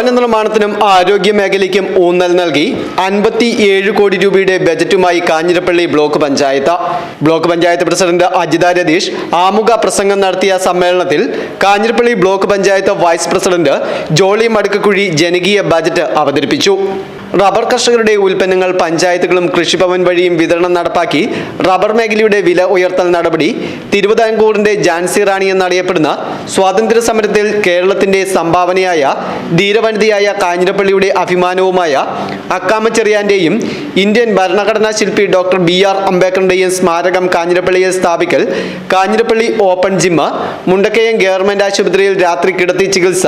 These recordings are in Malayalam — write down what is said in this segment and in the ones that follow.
ഭവന നിർമ്മാണത്തിനും ആരോഗ്യ മേഖലയ്ക്കും ഊന്നൽ നൽകി അൻപത്തി ഏഴ് കോടി രൂപയുടെ ബജറ്റുമായി Kanjirappally block panchayat. Block panchayat president Ajitha Ratheesh ആമുഖ പ്രസംഗം നടത്തിയ സമ്മേളനത്തിൽ Kanjirappally block panchayat vice president Jolly Madukkakuzhi ജനകീയ ബജറ്റ് അവതരിപ്പിച്ചു. റബ്ബർ കർഷകരുടെ ഉൽപ്പന്നങ്ങൾ പഞ്ചായത്തുകളും കൃഷിഭവൻ വഴിയും വിതരണം നടപ്പാക്കി റബ്ബർ മേഖലയുടെ വില ഉയർത്തൽ നടപടി. തിരുവിതാംകൂറിന്റെ ജാൻസി റാണി എന്നറിയപ്പെടുന്ന സ്വാതന്ത്ര്യ സമരത്തിൽ കേരളത്തിന്റെ സംഭാവനയായ ധീരവനിതയായ കാഞ്ഞിരപ്പള്ളിയുടെ അഭിമാനവുമായ അക്കാമച്ചെറിയാന്റെയും ഇന്ത്യൻ ഭരണഘടനാ ശില്പി ഡോക്ടർ ബി ആർ അംബേദ്കറിന്റെയും സ്മാരകം കാഞ്ഞിരപ്പള്ളിയിൽ സ്ഥാപിക്കൽ. Kanjirappally open gym Mundakayam government ആശുപത്രിയിൽ രാത്രി കിടത്തി ചികിത്സ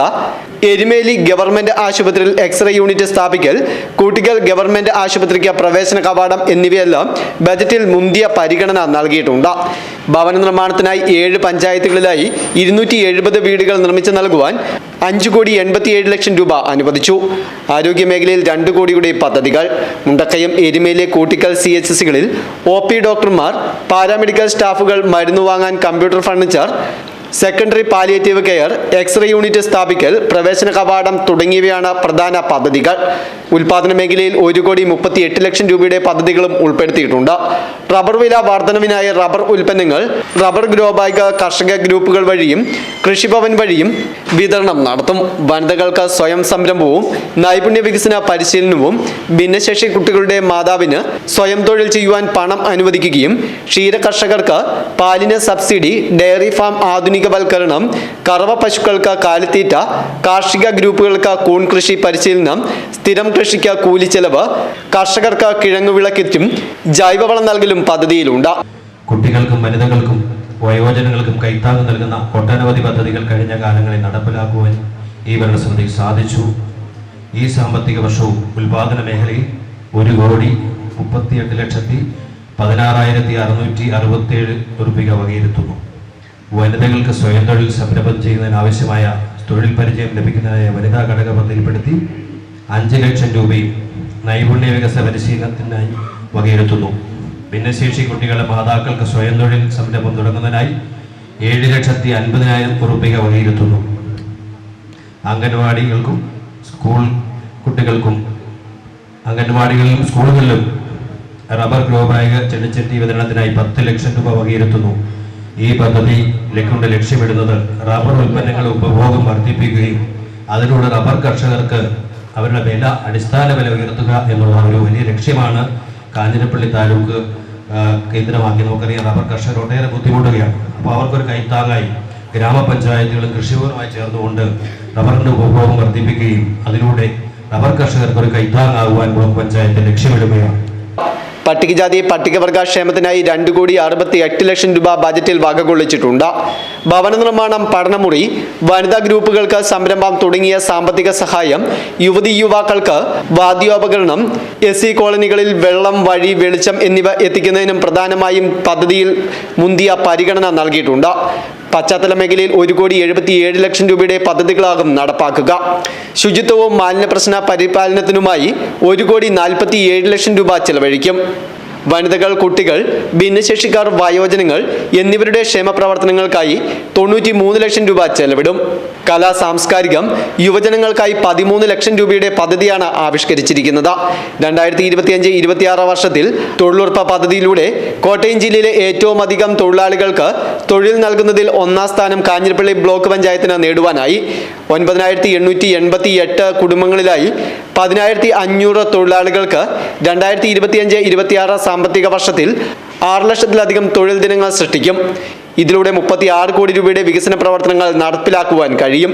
എരുമേലി ഗവൺമെന്റ് ആശുപത്രിയിൽ എക്സ്റേ യൂണിറ്റ് സ്ഥാപിക്കൽ കൂട്ടിക്കൽ ഗവൺമെന്റ് ആശുപത്രിക്ക് പ്രവേശന കവാടം എന്നിവയെല്ലാം ബജറ്റിൽ മുന്തിയ പരിഗണന നൽകിയിട്ടുണ്ട്. ഭവന നിർമ്മാണത്തിനായി ഏഴ് പഞ്ചായത്തുകളിലായി ഇരുന്നൂറ്റി എഴുപത് വീടുകൾ നിർമ്മിച്ചു നൽകുവാൻ അഞ്ചു കോടി എൺപത്തിയേഴ് ലക്ഷം രൂപ അനുവദിച്ചു. ആരോഗ്യമേഖലയിൽ രണ്ട് കോടിയുടെ പദ്ധതികൾ. മുണ്ടക്കയം എരുമേലെ കൂട്ടിക്കൽ സി എച്ച് സികളിൽ ഒ പി ഡോക്ടർമാർ പാരാമെഡിക്കൽ സ്റ്റാഫുകൾ മരുന്ന് വാങ്ങാൻ computer furniture secondary palliative care x-ray unit സ്ഥാപിക്കൽ പ്രവേശന കവാടം തുടങ്ങിയവയാണ് പ്രധാന പദ്ധതികൾ. ഉൽപാദന മേഖലയിൽ ഒരു കോടി മുപ്പത്തി എട്ട് ലക്ഷം രൂപയുടെ പദ്ധതികളും ഉൾപ്പെടുത്തിയിട്ടുണ്ട്. റബ്ബർ വില വർധനവിനായി റബ്ബർ ഉൽപ്പന്നങ്ങൾ റബ്ബർ ഗ്രോബായിക കർഷക ഗ്രൂപ്പുകൾ വഴിയും കൃഷിഭവൻ വഴിയും വിതരണം നടത്തും. വനിതകൾക്ക് സ്വയം സംരംഭവും നൈപുണ്യ വികസന പരിശീലനവും ഭിന്നശേഷി കുട്ടികളുടെ മാതാവിന് സ്വയം തൊഴിൽ ചെയ്യുവാൻ പണം അനുവദിക്കുകയും ക്ഷീര കർഷകർക്ക് പാലിന് സബ്സിഡി ഡയറി ഫാം ആധുനികവൽക്കരണം കറവ പശുക്കൾക്ക് കാലിത്തീറ്റ കാർഷിക ഗ്രൂപ്പുകൾക്ക് കൂൺ കൃഷി പരിശീലനം സ്ഥിരം കൃഷിക്ക് കൂലിച്ചെലവ് കർഷകർക്ക് കിഴങ്ങുവിള കിറ്റും ജൈവവളം നൽകലും പദ്ധതിയിലുണ്ട്. കുട്ടികൾക്കും വനിതകൾക്കും വയോജനങ്ങൾക്കും കൈത്താങ്ങ് നൽകുന്ന ഒട്ടനവധി പദ്ധതികൾ കഴിഞ്ഞ കാലങ്ങളിൽ നടപ്പിലാക്കുവാൻ ഈ ഭരണസമിതി സാധിച്ചു. ഈ സാമ്പത്തിക വർഷവും ഉൽപാദന മേഖലയിൽ ഒരു കോടി മുപ്പത്തിയെട്ട് ലക്ഷത്തി പതിനാറായിരത്തി അറുന്നൂറ്റി അറുപത്തിയേഴ് റുപ്യ വകയിരുത്തുന്നു. വനിതകൾക്ക് സ്വയം തൊഴിൽ സംരംഭം ചെയ്യുന്നതിന് ആവശ്യമായ തൊഴിൽ പരിചയം ലഭിക്കുന്നതിനായ വനിതാ ഘടക പദ്ധതിയിൽപ്പെടുത്തി അഞ്ച് ലക്ഷം രൂപയും നൈപുണ്യ വികസന പരിശീലനത്തിനായി വകയിരുത്തുന്നു. ഭിന്നശേഷി കുട്ടികളുടെ മാതാക്കൾക്ക് സ്വയം തൊഴിൽ സംരംഭം തുടങ്ങുന്നതിനായി ഏഴ് ലക്ഷത്തി അൻപതിനായിരം രൂപ വകയിരുത്തുന്നു. അംഗൻവാടികൾക്കും സ്കൂൾ കുട്ടികൾക്കും അംഗൻവാടികളിലും സ്കൂളുകളിലും റബ്ബർ ഗ്രോ ബാഗ് ചെടിച്ചട്ടി വിതരണത്തിനായി പത്ത് ലക്ഷം രൂപ വകയിരുത്തുന്നു. ഈ പദ്ധതി കൊണ്ട് ലക്ഷ്യമിടുന്നത്. റബ്ബർ ഉൽപ്പന്നങ്ങളുടെ ഉപഭോഗം വർദ്ധിപ്പിക്കുകയും അതിലൂടെ റബ്ബർ കർഷകർക്ക് അവരുടെ വില അടിസ്ഥാന വില ഉയർത്തുക എന്നുള്ള ഒരു വലിയ ലക്ഷ്യമാണ് കാഞ്ഞിരപ്പള്ളി താലൂക്ക് കേന്ദ്രമാക്കി. നമുക്കറിയാം റബ്ബർ കർഷകർ ഒട്ടേറെ ബുദ്ധിമുട്ടുകയാണ്. അപ്പോൾ അവർക്കൊരു കൈത്താങ്ങായി ഗ്രാമപഞ്ചായത്തുകളും കൃഷിഭവനുമായി ചേർന്നുകൊണ്ട് റബ്ബറിന്റെ ഉപഭോഗം വർദ്ധിപ്പിക്കുകയും അതിലൂടെ റബ്ബർ കർഷകർക്ക് ഒരു കൈത്താങ്ങാകുവാൻ ബ്ലോക്ക് പഞ്ചായത്ത് ലക്ഷ്യമിടുകയാണ്. പട്ടികജാതി പട്ടികവർഗ ക്ഷേമത്തിനായി രണ്ട് കോടി അറുപത്തി എട്ട് ലക്ഷം രൂപ ബജറ്റിൽ വകകൊള്ളിച്ചിട്ടുണ്ട് ഭവന നിർമ്മാണം പഠനമുറി വനിതാ ഗ്രൂപ്പുകൾക്ക് സംരംഭം തുടങ്ങിയ സാമ്പത്തിക സഹായം യുവതി യുവാക്കൾക്ക് വാദ്യോപകരണം എസ് സി കോളനികളിൽ വെള്ളം വഴി വെളിച്ചം എന്നിവ എത്തിക്കുന്നതിനും പ്രധാനമായും പദ്ധതിയിൽ മുന്തിയ പരിഗണന നൽകിയിട്ടുണ്ട്. പശ്ചാത്തല മേഖലയിൽ ഒരു കോടി എഴുപത്തി ഏഴ് ലക്ഷം രൂപയുടെ പദ്ധതികളാകും നടപ്പാക്കുക. ശുചിത്വവും മാലിന്യ പ്രശ്ന പരിപാലനത്തിനുമായി ഒരു കോടി നാൽപ്പത്തി ഏഴ് ലക്ഷം രൂപ ചെലവഴിക്കും. വനിതകൾ കുട്ടികൾ ഭിന്നശേഷിക്കാർ വയോജനങ്ങൾ എന്നിവരുടെ ക്ഷേമ പ്രവർത്തനങ്ങൾക്കായി തൊണ്ണൂറ്റി മൂന്ന് ലക്ഷം രൂപ ചെലവിടും. കലാ സാംസ്കാരികം യുവജനങ്ങൾക്കായി പതിമൂന്ന് ലക്ഷം രൂപയുടെ പദ്ധതിയാണ് ആവിഷ്കരിച്ചിരിക്കുന്നത്. രണ്ടായിരത്തി ഇരുപത്തിയഞ്ച് ഇരുപത്തിയാറ് വർഷത്തിൽ തൊഴിലുറപ്പ് പദ്ധതിയിലൂടെ കോട്ടയം ജില്ലയിലെ ഏറ്റവും അധികം തൊഴിലാളികൾക്ക് തൊഴിൽ നൽകുന്നതിൽ ഒന്നാം സ്ഥാനം കാഞ്ഞിരപ്പള്ളി ബ്ലോക്ക് പഞ്ചായത്തിന് നേടുവാനായി. ഒൻപതിനായിരത്തി എണ്ണൂറ്റി എൺപത്തി എട്ട് കുടുംബങ്ങളിലായി പതിനായിരത്തി അഞ്ഞൂറ് തൊഴിലാളികൾക്ക് രണ്ടായിരത്തി ഇരുപത്തിയഞ്ച് ഇരുപത്തിയാറ് സാമ്പത്തിക വർഷത്തിൽ ആറ് ലക്ഷത്തിലധികം തൊഴിൽ ദിനങ്ങൾ സൃഷ്ടിക്കും. ഇതിലൂടെ മുപ്പത്തി ആറ് കോടി രൂപയുടെ വികസന പ്രവർത്തനങ്ങൾ നടപ്പിലാക്കുവാൻ കഴിയും.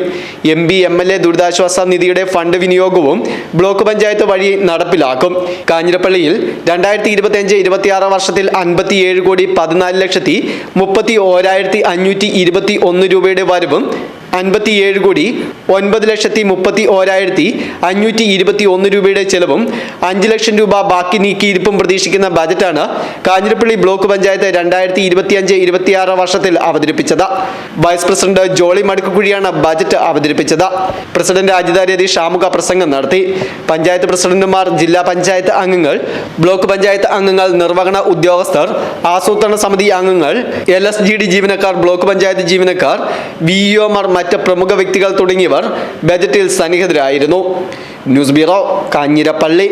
M P M L A ദുരിതാശ്വാസ നിധിയുടെ ഫണ്ട് വിനിയോഗവും ബ്ലോക്ക് പഞ്ചായത്ത് വഴി നടപ്പിലാക്കും. കാഞ്ഞിരപ്പള്ളിയിൽ രണ്ടായിരത്തി ഇരുപത്തിയഞ്ച് ഇരുപത്തിയാറ് വർഷത്തിൽ അൻപത്തിയേഴ് കോടി പതിനാല് ലക്ഷത്തി മുപ്പത്തി ഓരായിരത്തി അഞ്ഞൂറ്റി ഇരുപത്തി ഒന്ന് രൂപയുടെ വരവും അൻപത്തിയേഴ് കോടി ഒൻപത് ലക്ഷത്തി മുപ്പത്തി ഓരായിരത്തി അഞ്ഞൂറ്റി ഇരുപത്തി ഒന്ന് രൂപയുടെ ചെലവും അഞ്ച് ലക്ഷം രൂപ ബാക്കി നീക്കിയിരിപ്പും പ്രതീക്ഷിക്കുന്ന ബജറ്റാണ് കാഞ്ഞിരപ്പള്ളി ബ്ലോക്ക് പഞ്ചായത്ത് രണ്ടായിരത്തി ഇരുപത്തിയഞ്ച് ഇരുപത്തിയാറ് വർഷത്തിൽ അവതരിപ്പിച്ചത്. വൈസ് പ്രസിഡന്റ് ജോളി മടുക്കുകുഴിയാണ് ബജറ്റ് അവതരിപ്പിച്ചത്. പ്രസിഡന്റ് അജിത രതീഷ് ആമുഖ പ്രസംഗം നടത്തി. പഞ്ചായത്ത് പ്രസിഡന്റുമാർ ജില്ലാ പഞ്ചായത്ത് അംഗങ്ങൾ ബ്ലോക്ക് പഞ്ചായത്ത് അംഗങ്ങൾ നിർവഹണ ഉദ്യോഗസ്ഥർ ആസൂത്രണ സമിതി അംഗങ്ങൾ എൽ ജീവനക്കാർ ബ്ലോക്ക് പഞ്ചായത്ത് ജീവനക്കാർ വി മറ്റ് പ്രമുഖ വ്യക്തികൾ തുടങ്ങിയവർ ബജറ്റിൽ സന്നിഹിതരായിരുന്നു. News bureau Kanjirappally.